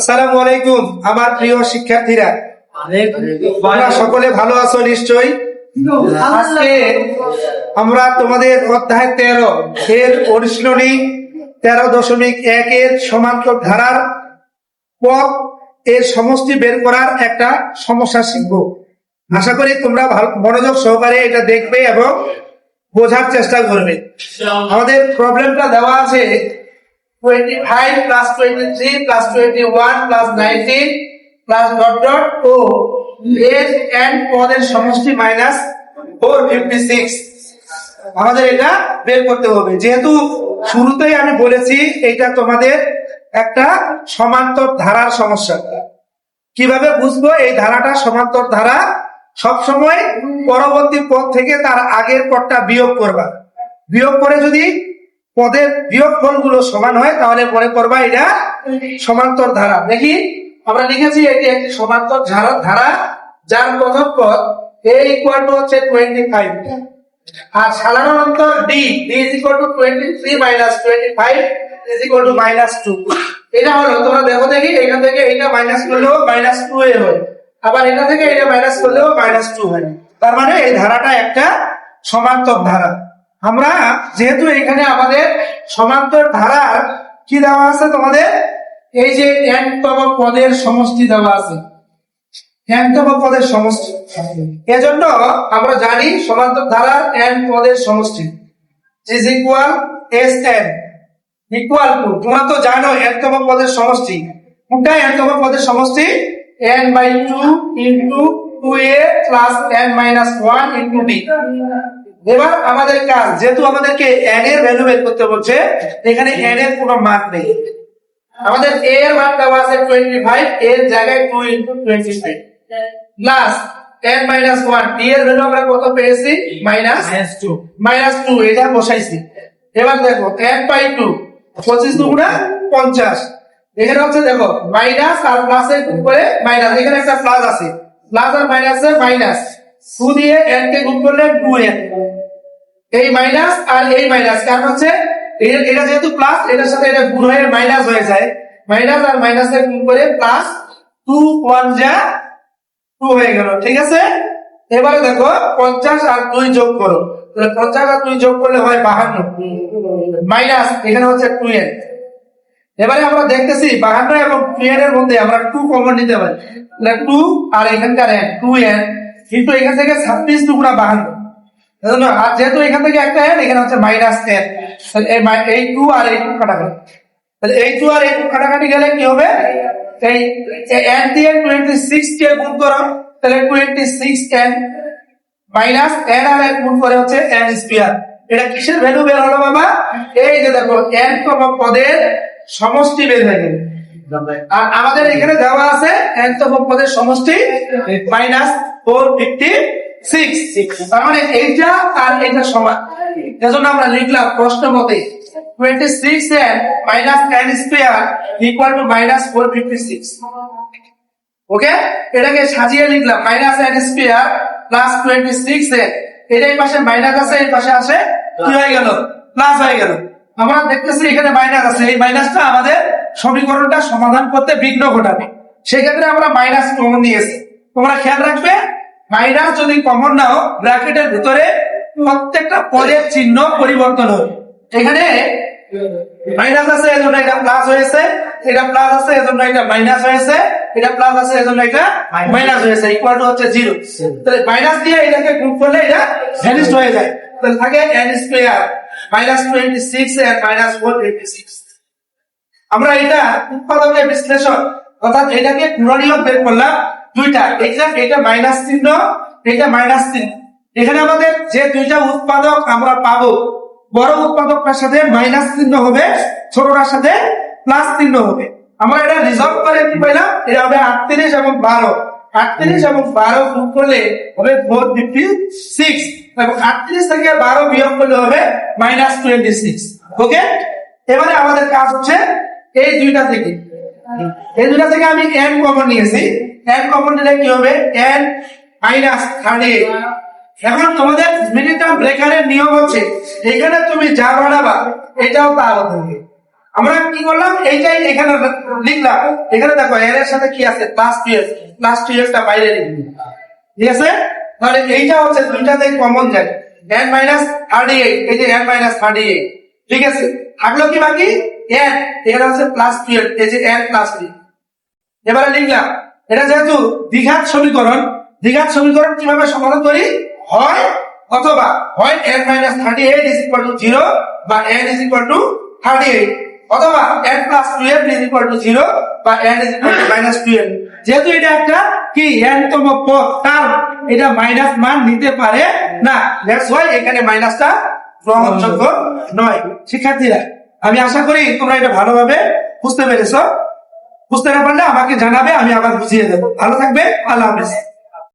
আসসালামু আলাইকুম আমার প্রিয় শিক্ষার্থীরা। তোমরা সকলে ভালো আছো নিশ্চয়ই? আজকে আমরা তোমাদের অধ্যায় তেরো এর অনুশীলনী তেরো দশমিক এক এর সমান্তর ধারার পথ এর সমষ্টি বের করার একটা সমস্যা শিখব। আশা করি তোমরা ভালো মনোযোগ সহকারে এটা দেখবে এবং বোঝার চেষ্টা করবে। আমাদের প্রবলেমটা দেওয়া আছে twenty five plus twenty three plus twenty one plus nineteen plus dot dot ও এর এন্ড পদের সমষ্টি মাইনাস ফোর ফিফটি সিক্স আমাদের এটা বের করতে হবে। যেহেতু শুরুতেই আমি বলেছি এটা তোমাদের একটা সমান্তর ধারার সমস্যা। কীভাবে বুঝব? এই ধারাটা সমান্তর ধারা সবসময় পরবর্তী পদ থেকে তার আগের পদটা বিয়োগ করবা। বিয়োগ করে যদি পদের বিয়োগ ফলগুলো সমান হয়, তাহলে মনে করবা এটা সমান্তর ধারা। দেখি, আমরা লিখেছি এটি একটি সমান্তর ধারা ধারা, যার প্রথম পদ এ ইকুয়াল টু হচ্ছে টোয়েন্টি ফাইভ আর সাধারণ অন্তর d d is equal to twenty three minus twenty five is equal to minus two এটা হলো, তোমরা দেখো দেখি এখান থেকে এটা মাইনাস করলেও মাইনাস টু এ হয়। আবার এটা থেকে এটা মাইনাস করলেও মাইনাস টু হয়। তার মানে এই ধারাটা একটা সমান্তর ধারা। আমরা যেহেতু এখানে আমাদের সমান্তর ধারার কি দেওয়া আছে তোমাদের? এই যে এনতম পদের সমষ্টি দেওয়া আছে। এনতম পদের সমষ্টি। এজন্য আমরা জানি সমান্তর ধারার এন পদের সমষ্টি। Is equal S n equal to তোমরা তো জানো এনতম পদের সমষ্টি। কোনটা এনতম পদের সমষ্টি? N by two into two a plus n minus one into d এবার আমাদের কাজ যেহেতু আমাদেরকে এন এর ভ্যালু বের করতে বলছে এখানে এন এর কোনো মান নেই। আমাদের এ এর মান দেওয়া আছে টোয়েন্টি ফাইভ এর জায়গায় two into twenty five plus n minus one d এর ভ্যালু আমরা কত পেয়েছি? মাইনাস টু মাইনাস টু এটা বসাইছি। এবার দেখো এক বাই টু পঁচিশ দুগুণা পঞ্চাশ। এখানে হচ্ছে দেখো মাইনাস আর প্লাস গুণ করে মাইনাস এখানে একটা প্লাস আছে। প্লাস আর মাইনাস মাইনাস টু দিয়ে এন কে গুণ করলে টু এন এই মাইনাস আর এই মাইনাস কারণ হচ্ছে এটা যেহেতু প্লাস এটার সাথে এটা গুণ হয়ে মাইনাস হয়ে যায়। মাইনাস আর মাইনাস গুণ করে প্লাস টু ওয়ান যা টু হয়ে গেল, ঠিক আছে? এবারে দেখো, পঞ্চাশ আর দুই যোগ করো। তাহলে পঞ্চাশ আর দুই যোগ করলে হয় বাহান্ন। মাইনাস এখানে হচ্ছে টু এন এবারে আমরা দেখতেছি বাহান্ন এবং টু এর মধ্যে আমরা টু কমন নিতে পারি। টু আর এখানকার এন টু এন কিন্তু এখান থেকে ছাব্বিশ টুকরা বাহান্ন। আর যেহেতু এখান থেকে একটা এন এখানে হচ্ছে মাইনাস এন এই টু আর এই টু কাটাকাটি। তাহলে এই টু আর এই টু কাটাকাটি গেলে কি হবে? এই এন দিয়ে টোয়েন্টি সিক্স কে গুণ করো, তাহলে twenty six n minus n আর এন গুণ করে হচ্ছে এন স্কোয়ার এটা কিসের ভ্যালু বের হলো বাবা? এই যে দেখো এন তম পদের সমষ্টি বের হয়ে গেল। আর আমাদের এখানে দেওয়া আছে সমষ্টি মাইনাস ফোর ফিফটি সিক্স তার মানে এইটা আর এইটা সমান। এজন্য আমরা লিখলাম প্রশ্ন মতে twenty six minus square equal to minus four fifty six okay এটাকে সাজিয়ে লিখলাম minus n square plus twenty six n এটা এই পাশে মাইনাস আছে, এই পাশে আসে কি হয়ে গেল? প্লাস হয়ে গেল। আমরা দেখতেছি এখানে মাইনাস আছে, এই মাইনাসটা আমাদের সমীকরণটা সমাধান করতে বিঘ্ন ঘটাবে। সেক্ষেত্রে আমরা মাইনাস কমন নিয়েছি তোমরা খেয়াল রাখবে মাইনাস যদি কমন নাও ব্র্যাকেটের ভিতরে প্রত্যেকটা পদের চিহ্ন পরিবর্তন হবে। এখানে মাইনাস আছে, এজন্য এটা প্লাস হয়েছে। এটা প্লাস আছে, এজন্য এটা মাইনাস হয়েছে। এটা প্লাস আছে, এজন্য এটা মাইনাস হয়েছে। ইকুয়াল টু হচ্ছে জিরো তাহলে মাইনাস দিয়ে এটাকে গুণ করলে এটা ভ্যানিস্ট হয়ে যায়। তাহলে থাকে n square minus twenty six n minus four twenty six আমরা এটা উৎপাদকের বিশ্লেষণ। অর্থাৎ এটাকে গুণনীয়ক বের করলাম দুইটা। এটা এটা মাইনাস চিহ্ন এটা মাইনাস চিহ্ন। এখানে আমাদের যে দুইটা উৎপাদক আমরা পাবো, বড় উৎপাদকটার সাথে মাইনাস চিহ্ন হবে, ছোটটার সাথে প্লাস চিহ্ন হবে। আমরা এটা রিজলভ করে কি পেলাম এটা হবে আটত্রিশ এবং বারো। আটত্রিশ এবং বারো গুণ করলে হবে ফোর ফিফটি সিক্স এবং আটত্রিশ থেকে বারো বিয়োগ করলে হবে মাইনাস টোয়েন্টি সিক্স ওকে এবারে আমাদের কাজ হচ্ছে এই দুইটা থেকে। এই দুইটা থেকে আমি এন কমন নিয়েছি। এন কমন নিলে কি হবে? এন মাইনাস থার্টি এখন তোমাদের মিনিটাম ব্রেকারের নিয়ম হচ্ছে, এখানে তুমি যা বাড়াবা এটাও তা হবে আমরা কি করলাম? এইটাই এখানে লিখলাম। এখানে দেখো এর এর সাথে কি আছে? প্লাস টুয়েলভ প্লাস টুয়েলভটা বাইরে লিখবি। ঠিক আছে? তাহলে এইটা হচ্ছে দুইটাতে কমন যায় এন মাইনাস থার্টি এইট এই যে এন মাইনাস থার্টি এইট ঠিক আছে? থাকল কি বাকি? এন এখানে হচ্ছে প্লাস টুয়েলভ এই যে এন প্লাস থ্রি এবারে লিখলাম, এটা যেহেতু দ্বিঘাত সমীকরণ দ্বিঘাত সমীকরণ কীভাবে সমাধান করি? হয় অথবা হয় n minus thirty eight is equal to zero বা n is equal to thirty eight অথবা n plus twelve is equal to zero বা n is equal to minus twelve যেহেতু এটা একটা কি এন তম পদ, তার এটা মাইনাস মান নিতে পারে না। দ্যাটস ওয়াই এখানে মাইনাসটা গ্রহণযোগ্য নয়। শিক্ষার্থীরা আমি আশা করি তোমরা এটা ভালোভাবে বুঝতে পেরেছ। বুঝতে না পারলে আমাকে জানাবে, আমি আবার বুঝিয়ে দেবো। ভালো থাকবে, আল্লাহ হাফেজ।